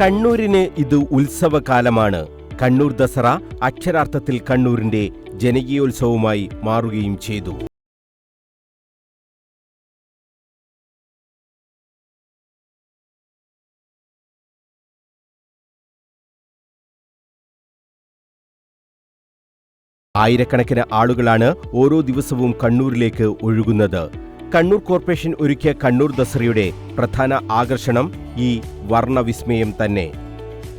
കണ്ണൂരിന് ഇത് ഉത്സവകാലമാണ്. കണ്ണൂർ ദസറ അക്ഷരാർത്ഥത്തിൽ കണ്ണൂരിന്റെ ജനകീയോത്സവമായി മാറുകയും ചെയ്തു. ആയിരക്കണക്കിന് ആളുകളാണ് ഓരോ ദിവസവും കണ്ണൂരിലേക്ക് ഒഴുകുന്നത്. കണ്ണൂർ കോർപ്പറേഷൻ ഒരുക്കിയ കണ്ണൂർ ദസറയുടെ പ്രധാന ആകർഷണം ഈ വർണവിസ്മയം തന്നെ.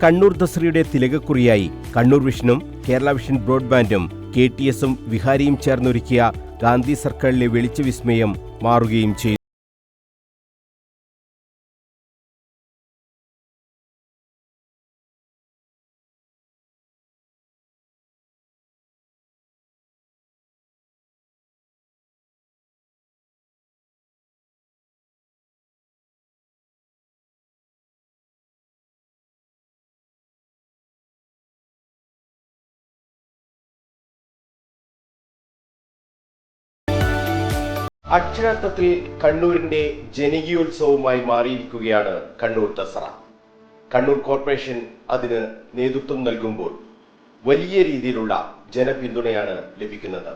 കണ്ണൂർ ദസറയുടെ തിലകക്കുറിയായി കണ്ണൂർ വിഷനും കേരള വിഷൻ ബ്രോഡ്ബാൻഡും കെ ടി എസും വിഹാരിയും ചേർന്നൊരുക്കിയ ഗാന്ധി സർക്കിളിലെ വെളിച്ചവിസ്മയം മാറുകയും ചെയ്തു. അക്ഷരാർത്ഥത്തിൽ കണ്ണൂരിന്റെ ജനകീയോത്സവമായി മാറിയിരിക്കുകയാണ് കണ്ണൂർ ദസറ. കണ്ണൂർ കോർപ്പറേഷൻ അതിന് നേതൃത്വം നൽകുമ്പോൾ വലിയ രീതിയിലുള്ള ജനപിന്തുണയാണ് ലഭിക്കുന്നത്.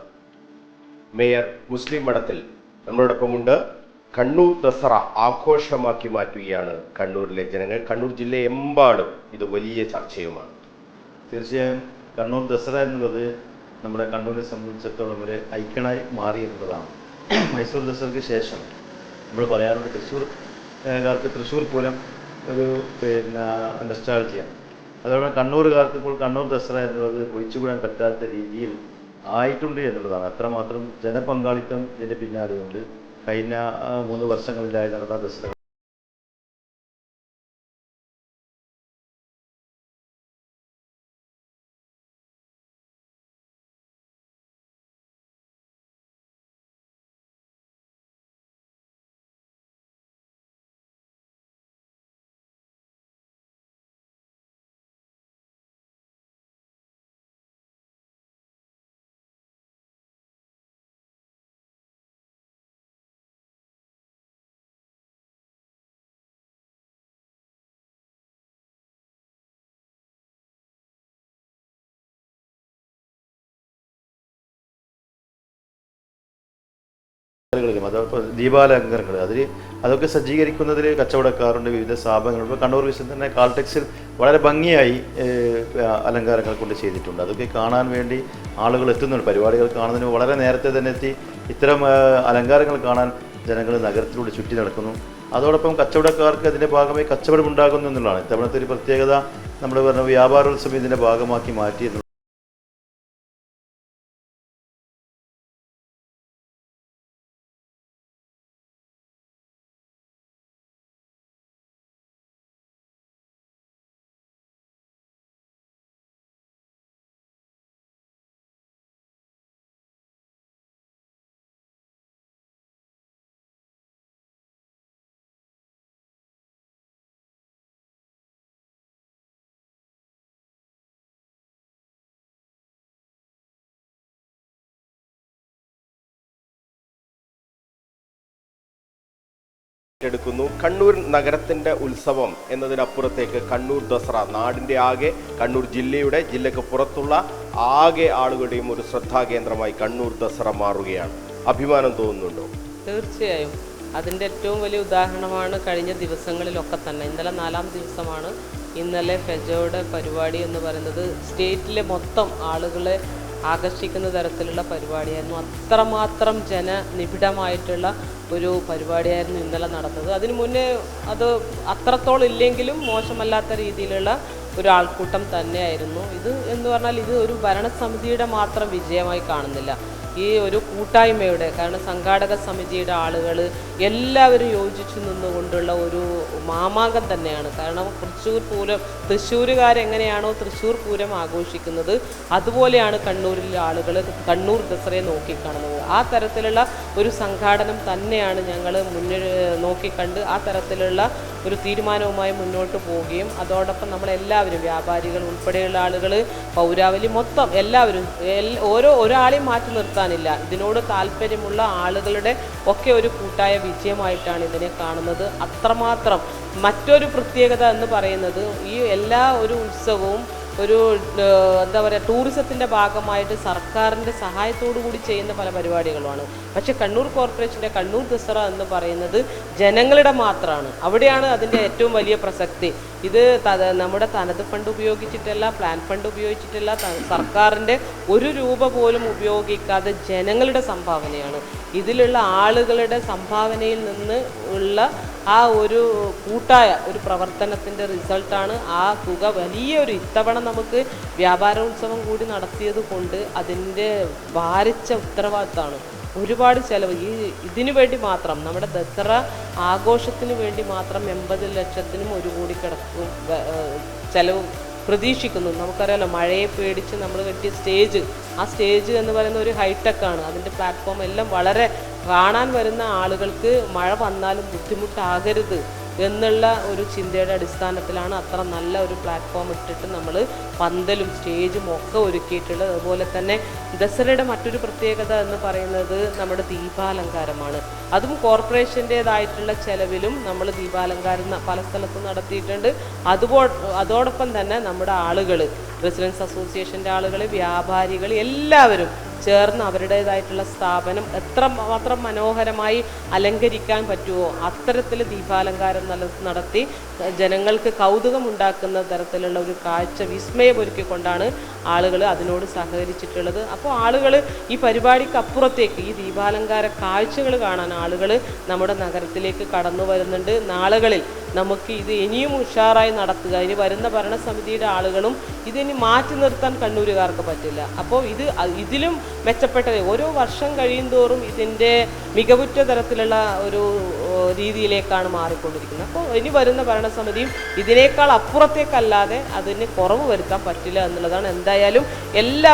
മേയർ മുസ്ലിം മഠത്തിൽ നമ്മളോടൊപ്പമുണ്ട്. കണ്ണൂർ ദസറ ആഘോഷമാക്കി മാറ്റുകയാണ് കണ്ണൂരിലെ ജനങ്ങൾ. കണ്ണൂർ ജില്ലയെമ്പാടും ഇത് വലിയ ചർച്ചയുമാണ്. തീർച്ചയായും കണ്ണൂർ ദസറ എന്നുള്ളത് നമ്മുടെ കണ്ണൂരിനെ സംബന്ധിച്ചിടത്തോളം ഒരു ഐക്കണായി മാറി മൈസൂർ ദസറയ്ക്ക് ശേഷം നമ്മൾ പറയാറുണ്ട് തൃശ്ശൂർ കാർക്ക് തൃശ്ശൂർ പൂരം ഒരു പിന്നെ നൊസ്റ്റാൾജിയാണ് അതോടെ കണ്ണൂരുകാർക്ക് ഇപ്പോൾ കണ്ണൂർ ദസറ എന്നുള്ളത് ഒഴിച്ചുകൂടാൻ പറ്റാത്ത രീതിയിൽ ആയിട്ടുണ്ട് എന്നുള്ളതാണ്. അത്രമാത്രം ജനപങ്കാളിത്തം ഇതിന്റെ പിന്നാലെയുണ്ട്. കഴിഞ്ഞ മൂന്ന് വർഷങ്ങളിലായി നടന്ന ദസറ കളിലും അതപ്പോൾ ദീപാലങ്കാരങ്ങൾ അതിൽ അതൊക്കെ സജ്ജീകരിക്കുന്നതിൽ കച്ചവടക്കാരുണ്ട് വിവിധ സ്ഥാപനങ്ങൾ. ഇപ്പോൾ കണ്ണൂർ വിശ്വം തന്നെ കാൾടെക്സിൽ വളരെ ഭംഗിയായി അലങ്കാരങ്ങൾ കൊണ്ട് ചെയ്തിട്ടുണ്ട്. അതൊക്കെ കാണാൻ വേണ്ടി ആളുകൾ എത്തുന്നുണ്ട്. പരിപാടികൾ കാണുന്നതിന് വളരെ നേരത്തെ തന്നെ എത്തി. ഇത്തരം അലങ്കാരങ്ങൾ കാണാൻ ജനങ്ങൾ നഗരത്തിലൂടെ ചുറ്റി നടക്കുന്നു. അതോടൊപ്പം കച്ചവടക്കാർക്ക് അതിന്റെ ഭാഗമായി കച്ചവടം ഉണ്ടാകുന്നു എന്നുള്ളതാണ്. ഇത്തവണത്തെ ഒരു പ്രത്യേകത നമ്മൾ പറഞ്ഞ വ്യാപാരോത്സവം ഇതിന്റെ ഭാഗമാക്കി മാറ്റി എന്നുള്ളത് എടുക്കുന്നു കണ്ണൂർ നഗരത്തിന്റെ ഉത്സവം എന്നതിനപ്പുറത്തേക്ക് കണ്ണൂർ ദസറ നാടിന്റെ ആകെ കണ്ണൂർ ജില്ലയുടെ ജില്ലയ്ക്ക് പുറത്തുള്ള ആകെ ആളുകളുടെയും ഒരു ശ്രദ്ധാകേന്ദ്രമായി കണ്ണൂർ ദസറ മാറുകയാണ്. അഭിമാനം തോന്നുന്നുണ്ടോ? തീർച്ചയായും. അതിന്റെ ഏറ്റവും വലിയ ഉദാഹരണമാണ് കഴിഞ്ഞ ദിവസങ്ങളിലൊക്കെ തന്നെ. ഇന്നലെ നാലാം ദിവസമാണ് ഇന്നലെ ഫെജോയുടെ പരിപാടി എന്ന് പറയുന്നത് സ്റ്റേറ്റിലെ മൊത്തം ആളുകളെ ആകർഷിക്കുന്ന തരത്തിലുള്ള പരിപാടിയായിരുന്നു. അത്രമാത്രം ജനനിബിഡമായിട്ടുള്ള ഒരു പരിപാടിയായിരുന്നു ഇന്നലെ നടന്നത്. അതിനു മുന്നേ അത് അത്രത്തോളം ഇല്ലെങ്കിലും മോശമല്ലാത്ത രീതിയിലുള്ള ഒരു ആൾക്കൂട്ടം തന്നെയായിരുന്നു. ഇത് എന്ന് പറഞ്ഞാൽ ഇത് ഒരു ഭരണസമിതിയുടെ മാത്രം വിജയമായി കാണുന്നില്ല. ഈ ഒരു കൂട്ടായ്മയുടെ കാരണം സംഘാടക സമിതിയുടെ ആളുകൾ എല്ലാവരും യോജിച്ചു നിന്നുകൊണ്ടുള്ള ഒരു മാമാകം തന്നെയാണ്. കാരണം തൃശ്ശൂർ പൂരം തൃശ്ശൂരുകാരെങ്ങനെയാണോ തൃശ്ശൂർ പൂരം ആഘോഷിക്കുന്നത് അതുപോലെയാണ് കണ്ണൂരിലെ ആളുകൾ കണ്ണൂർ ദസറയെ നോക്കിക്കാണുന്നത്. ആ തരത്തിലുള്ള ഒരു സംഘാടനം തന്നെയാണ് ഞങ്ങൾ മുന്നിൽ നോക്കിക്കണ്ട്. ആ തരത്തിലുള്ള ഒരു തീരുമാനവുമായി മുന്നോട്ട് പോവുകയും അതോടൊപ്പം നമ്മളെല്ലാവരും വ്യാപാരികൾ ഉൾപ്പെടെയുള്ള ആളുകൾ പൗരാവലി മൊത്തം എല്ലാവരും ഓരോ ഒരാളെയും മാറ്റി നിർത്താനില്ല. ഇതിനോട് താല്പര്യമുള്ള ആളുകളുടെ ഒക്കെ ഒരു കൂട്ടായ വിജയമായിട്ടാണ് ഇതിനെ കാണുന്നത്. അത്രമാത്രം മറ്റൊരു പ്രത്യേകത എന്ന് പറയുന്നത് ഈ എല്ലാ ഒരു ഉത്സവവും ഒരു എന്താ പറയുക ടൂറിസത്തിന്റെ ഭാഗമായിട്ട് സർക്കാരിന്റെ സഹായത്തോടു കൂടി ചെയ്യുന്ന പല പരിപാടികളുമാണ്. പക്ഷേ കണ്ണൂർ കോർപ്പറേഷന്റെ കണ്ണൂർ ദസറ എന്ന് പറയുന്നത് ജനങ്ങളുടെ മാത്രമാണ് അവിടെയാണ് അതിന്റെ ഏറ്റവും വലിയ പ്രസക്തി. ഇത് നമ്മുടെ തനത് ഫണ്ട് ഉപയോഗിച്ചിട്ടല്ല പ്ലാൻ ഫണ്ട് ഉപയോഗിച്ചിട്ടല്ല സർക്കാരിന്റെ ഒരു രൂപ പോലും ഉപയോഗിക്കാതെ ജനങ്ങളുടെ സംഭാവനയാണ്. ഇതിലുള്ള ആളുകളുടെ സംഭാവനയിൽ നിന്ന് ഉള്ള ആ ഒരു കൂട്ടായ ഒരു പ്രവർത്തനത്തിന്റെ റിസൾട്ടാണ് ആ തുക വലിയൊരു ഇത്തവണ നമുക്ക് വ്യാപാര ഉത്സവം കൂടി നടത്തിയത് കൊണ്ട് അതിന്റെ ഭാരിച്ച ഉത്തരവാദിത്തമാണ് ഒരുപാട് ചിലവ്. ഈ ഇതിനു വേണ്ടി മാത്രം നമ്മുടെ ദസറ ആഘോഷത്തിന് വേണ്ടി മാത്രം എൺപത് ലക്ഷത്തിനും ഒരു കോടി കിടക്കും ചിലവ് പ്രതീക്ഷിക്കുന്നു. നമുക്കറിയാലോ മഴയെ പേടിച്ച് നമ്മൾ കെട്ടിയ സ്റ്റേജ് ആ സ്റ്റേജ് എന്ന് പറയുന്ന ഒരു ഹൈടെക് ആണ് അതിന്റെ പ്ലാറ്റ്ഫോം എല്ലാം വളരെ കാണാൻ വരുന്ന ആളുകൾക്ക് മഴ വന്നാലും ബുദ്ധിമുട്ടാകരുത് എന്നുള്ള ഒരു ചിന്തയുടെ അടിസ്ഥാനത്തിലാണ് അത്ര നല്ല ഒരു പ്ലാറ്റ്ഫോം ഇട്ടിട്ട് നമ്മൾ പന്തലും സ്റ്റേജും ഒക്കെ ഒരുക്കിയിട്ടുള്ളത്. അതുപോലെ തന്നെ ദസറയുടെ മറ്റൊരു പ്രത്യേകത എന്ന് പറയുന്നത് നമ്മുടെ ദീപാലങ്കാരമാണ്. അതും കോർപ്പറേഷന്റേതായിട്ടുള്ള ചെലവിലും നമ്മൾ ദീപാലങ്കാരം പല സ്ഥലത്തും നടത്തിയിട്ടുണ്ട്. അതുപോ അതോടൊപ്പം തന്നെ നമ്മുടെ ആളുകൾ റെസിഡൻസ് അസോസിയേഷന്റെ ആളുകൾ വ്യാപാരികൾ എല്ലാവരും ചേർന്ന് അവരുടേതായിട്ടുള്ള സ്ഥാപനം എത്ര മാത്രം മനോഹരമായി അലങ്കരിക്കാൻ പറ്റുമോ അത്തരത്തിൽ ദീപാലങ്കാരം നടത്തി ജനങ്ങൾക്ക് കൗതുകം ഉണ്ടാക്കുന്ന തരത്തിലുള്ള ഒരു കാഴ്ച വിസ്മയമൊരുക്കിക്കൊണ്ടാണ് ആളുകൾ അതിനോട് സഹകരിച്ചിട്ടുള്ളത്. അപ്പോൾ ആളുകൾ ഈ പരിപാടിക്ക് അപ്പുറത്തേക്ക് ഈ ദീപാലങ്കാര കാഴ്ചകൾ കാണാൻ ആളുകൾ നമ്മുടെ നഗരത്തിലേക്ക് കടന്നു വരുന്നുണ്ട്. നാളുകളിൽ നമുക്ക് ഇത് ഇനിയും ഉഷാറായി നടത്തുക. ഇനി വരുന്ന ഭരണസമിതിയുടെ ആളുകളും ഇതിനി മാറ്റി നിർത്താൻ കണ്ണൂരുകാർക്ക് പറ്റില്ല. അപ്പോൾ ഇത് ഇതിലും മെച്ചപ്പെട്ട ഓരോ വർഷം കഴിയും തോറും ഇതിന്റെ മികവുറ്റ തരത്തിലുള്ള ഒരു രീതിയിലേക്കാണ് മാറിക്കൊണ്ടിരിക്കുന്നത്. അപ്പോൾ ഇനി വരുന്ന ഭരണസമിതിയും ഇതിനേക്കാൾ അപ്പുറത്തേക്കല്ലാതെ അതിന് കുറവ് വരുത്താൻ പറ്റില്ല എന്നുള്ളതാണ്. എന്തായാലും എല്ലാ